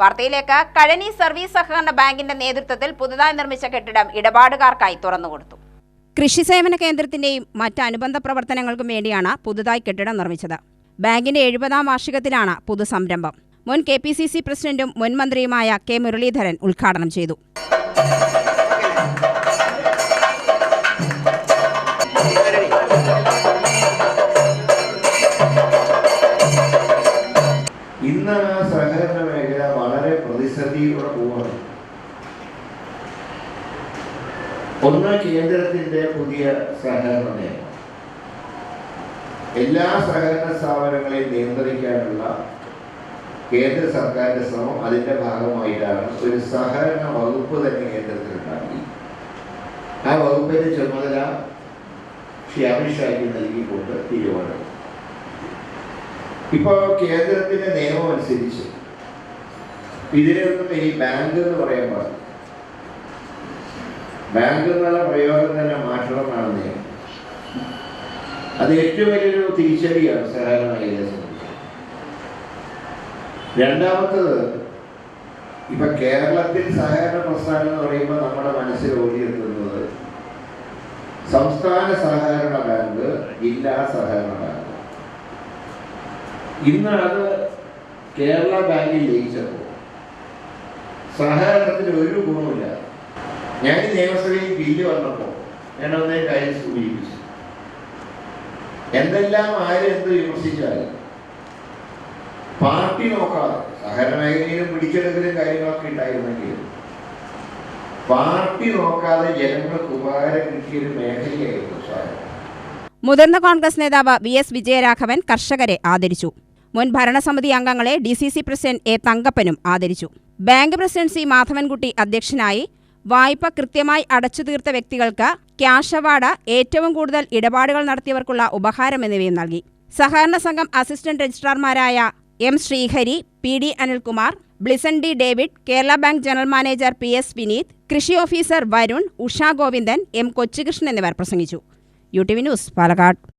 വാർത്തയിലേക്ക് കഴനി സർവീസ് സഹകരണ ബാങ്കിന്റെ നേതൃത്വത്തിൽ പുതുതായി നിർമ്മിച്ച കെട്ടിടം ഇടപാടുകാർക്കായി തുറന്നുകൊടുത്തു കൃഷി സേവന കേന്ദ്രത്തിന്റെയും മറ്റ് അനുബന്ധ പ്രവർത്തനങ്ങൾക്കും വേണ്ടിയാണ് പുതുതായി കെട്ടിടം നിർമ്മിച്ചത്. ബാങ്കിന്റെ എഴുപതാം വാർഷികത്തിലാണ് പുതു സംരംഭം. മുൻ കെ പി സി സി പ്രസിഡന്റും മുൻ മന്ത്രിയുമായ കെ മുരളീധരൻ ഉദ്ഘാടനം ചെയ്തു. ഇന്ന് ആ സഹകരണ മേഖല വളരെ പ്രതിസന്ധിയിലൂടെ പോവാണ്. ഒന്ന് കേന്ദ്രത്തിന്റെ പുതിയ സഹകരണ നിയമം. എല്ലാ സഹകരണ സ്ഥാപനങ്ങളെയും നിയന്ത്രിക്കാനുള്ള കേന്ദ്ര സർക്കാരിന്റെ ശ്രമം അതിന്റെ ഭാഗമായിട്ടാണ് ഒരു സഹകരണ വകുപ്പ് തന്നെ കേന്ദ്രത്തിൽ ഉണ്ടാക്കി ആ വകുപ്പിന്റെ ചുമതല ശ്രീ അമിത്ഷായ്ക്ക് നൽകിക്കൊണ്ട് തീരുമാനം ഇപ്പോൾ കേന്ദ്രത്തിന്റെ നിയമം അനുസരിച്ച് ഇതിനൊന്നും ഇനി ബാങ്ക് എന്ന് പറയാൻ പാടില്ല. ബാങ്ക് എന്നുള്ള പ്രയോഗം തന്നെ മാറ്റണം എന്നാണ് അത് ഏറ്റവും വലിയൊരു തിരിച്ചടിയാണ് സഹകരണ രണ്ടാമത്തത് ഇപ്പൊ കേരളത്തിൽ സഹകരണ പ്രസ്ഥാനം എന്ന് പറയുമ്പോൾ നമ്മുടെ മനസ്സിൽ ഓടിയെത്തുന്നത് സംസ്ഥാന സഹകരണ ബാങ്ക് ജില്ലാ സഹകരണ ബാങ്ക്. ഇന്ന് അത് കേരള ബാങ്കിൽ ലയിച്ചപ്പോൾ സഹകരണത്തിന് ഒരു ഗുണമില്ല ഞാൻ നിയമസഭയിൽ ബില്ല് വന്നപ്പോൾ ഞാൻ അതിനെ കാര്യം സൂചിപ്പിച്ചു. എന്തെല്ലാം ആരും എന്ത് വിമർശിച്ചാലും പാർട്ടി നോക്കാതെ സഹകരണ മേഖലയിലും പിടിച്ചെടുക്കലും കാര്യങ്ങളൊക്കെ ഉണ്ടായിരുന്നെങ്കിലും പാർട്ടി നോക്കാതെ ജനങ്ങൾക്ക് ഉപകാരം കിട്ടിയൊരു മേഖലയായിരുന്നു സഹകരണം. മുതിർന്ന കോൺഗ്രസ് നേതാവ് വി എസ് വിജയരാഘവൻ കർഷകരെ ആദരിച്ചു. മുൻ ഭരണസമിതി അംഗങ്ങളെ D C C president A തങ്കപ്പനും ആദരിച്ചു. ബാങ്ക് പ്രസിഡന്റ് സി മാധവൻകുട്ടി അധ്യക്ഷനായി വായ്പ കൃത്യമായി അടച്ചു തീർത്ത വ്യക്തികൾക്ക് ക്യാഷ് അവാർഡ് ഏറ്റവും കൂടുതൽ ഇടപാടുകൾ നടത്തിയവർക്കുള്ള ഉപഹാരം എന്നിവയും നൽകി. സഹകരണ സംഘം assistant രജിസ്ട്രാർമാരായ M Sreehari P D Anilkumar Blisson D David Kerala bank general manager P S Vineeth കൃഷി ഓഫീസർ വരുൺ ഉഷാ ഗോവിന്ദൻ എം കൊച്ചുകൃഷ്ണൻ എന്നിവർ പ്രസംഗിച്ചു. U T V news Palakkad.